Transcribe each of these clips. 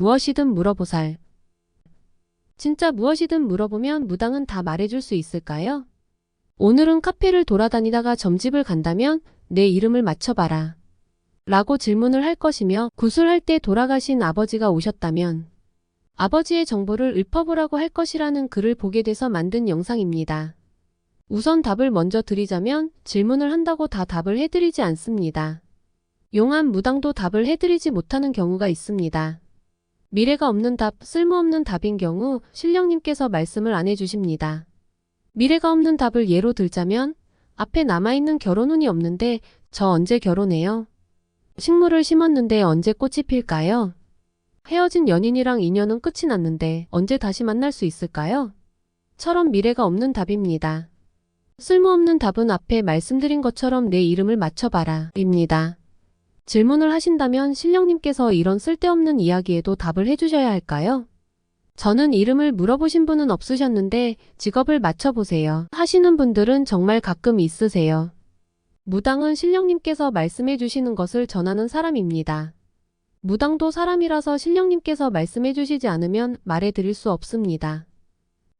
무엇이든 물어보살. 진짜 무엇이든 물어보면 무당은 다 말해줄 수 있을까요? 오늘은 카페를 돌아다니다가 점집을 간다면 내 이름을 맞춰봐라. 라고 질문을 할 것이며 구슬할 때 돌아가신 아버지가 오셨다면 아버지의 정보를 읊어보라고 할 것이라는 글을 보게 돼서 만든 영상입니다. 우선 답을 먼저 드리자면 질문을 한다고 다 답을 해드리지 않습니다. 용한 무당도 답을 해드리지 못하는 경우가 있습니다. 미래가 없는 답, 쓸모없는 답인 경우 신령님께서 말씀을 안 해주십니다. 미래가 없는 답을 예로 들자면 앞에 남아있는 결혼운이 없는데 저 언제 결혼해요? 식물을 심었는데 언제 꽃이 필까요? 헤어진 연인이랑 인연은 끝이 났는데 언제 다시 만날 수 있을까요? 처럼 미래가 없는 답입니다. 쓸모없는 답은 앞에 말씀드린 것처럼 내 이름을 맞춰봐라 입니다. 질문을 하신다면 신령님께서 이런 쓸데없는 이야기에도 답을 해주셔야 할까요? 저는 이름을 물어보신 분은 없으셨는데 직업을 맞춰보세요. 하시는 분들은 정말 가끔 있으세요. 무당은 신령님께서 말씀해 주시는 것을 전하는 사람입니다. 무당도 사람이라서 신령님께서 말씀해 주시지 않으면 말해 드릴 수 없습니다.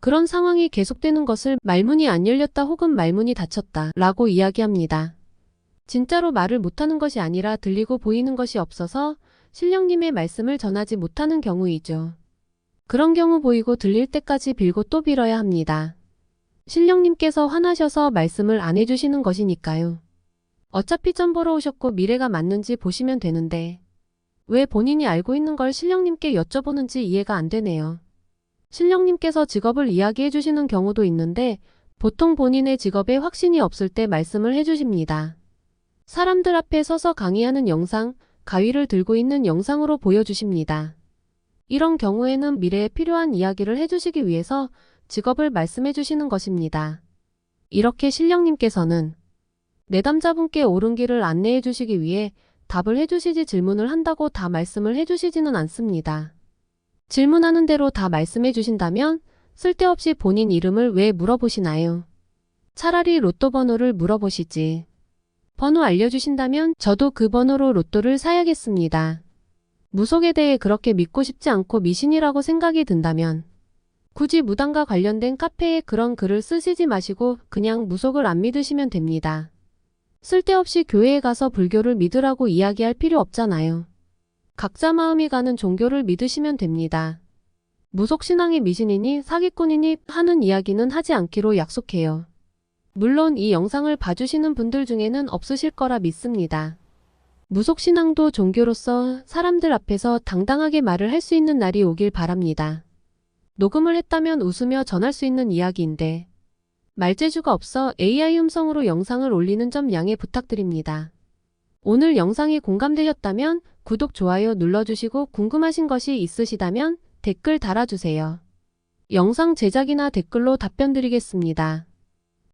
그런 상황이 계속되는 것을 말문이 안 열렸다 혹은 말문이 닫혔다 라고 이야기합니다. 진짜로 말을 못하는 것이 아니라 들리고 보이는 것이 없어서 신령님의 말씀을 전하지 못하는 경우이죠. 그런 경우 보이고 들릴 때까지 빌고 또 빌어야 합니다. 신령님께서 화나셔서 말씀을 안 해주시는 것이니까요. 어차피 점 보러 오셨고 미래가 맞는지 보시면 되는데 왜 본인이 알고 있는 걸 신령님께 여쭤보는지 이해가 안 되네요. 신령님께서 직업을 이야기해 주시는 경우도 있는데 보통 본인의 직업에 확신이 없을 때 말씀을 해주십니다. 사람들 앞에 서서 강의하는 영상, 가위를 들고 있는 영상으로 보여주십니다. 이런 경우에는 미래에 필요한 이야기를 해주시기 위해서 직업을 말씀해 주시는 것입니다. 이렇게 신령님께서는 내담자분께 옳은 길을 안내해 주시기 위해 답을 해주시지 질문을 한다고 다 말씀을 해주시지는 않습니다. 질문하는 대로 다 말씀해 주신다면 쓸데없이 본인 이름을 왜 물어보시나요? 차라리 로또 번호를 물어보시지. 번호 알려주신다면 저도 그 번호로 로또를 사야겠습니다. 무속에 대해 그렇게 믿고 싶지 않고 미신이라고 생각이 든다면 굳이 무당과 관련된 카페에 그런 글을 쓰시지 마시고 그냥 무속을 안 믿으시면 됩니다. 쓸데없이 교회에 가서 불교를 믿으라고 이야기할 필요 없잖아요. 각자 마음이 가는 종교를 믿으시면 됩니다. 무속신앙이 미신이니 사기꾼이니 하는 이야기는 하지 않기로 약속해요. 물론 이 영상을 봐주시는 분들 중에는 없으실 거라 믿습니다. 무속신앙도 종교로서 사람들 앞에서 당당하게 말을 할 수 있는 날이 오길 바랍니다. 녹음을 했다면 웃으며 전할 수 있는 이야기인데 말재주가 없어 AI 음성으로 영상을 올리는 점 양해 부탁드립니다. 오늘 영상이 공감되셨다면 구독, 좋아요 눌러주시고 궁금하신 것이 있으시다면 댓글 달아주세요. 영상 제작이나 댓글로 답변 드리겠습니다.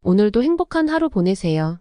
오늘도 행복한 하루 보내세요.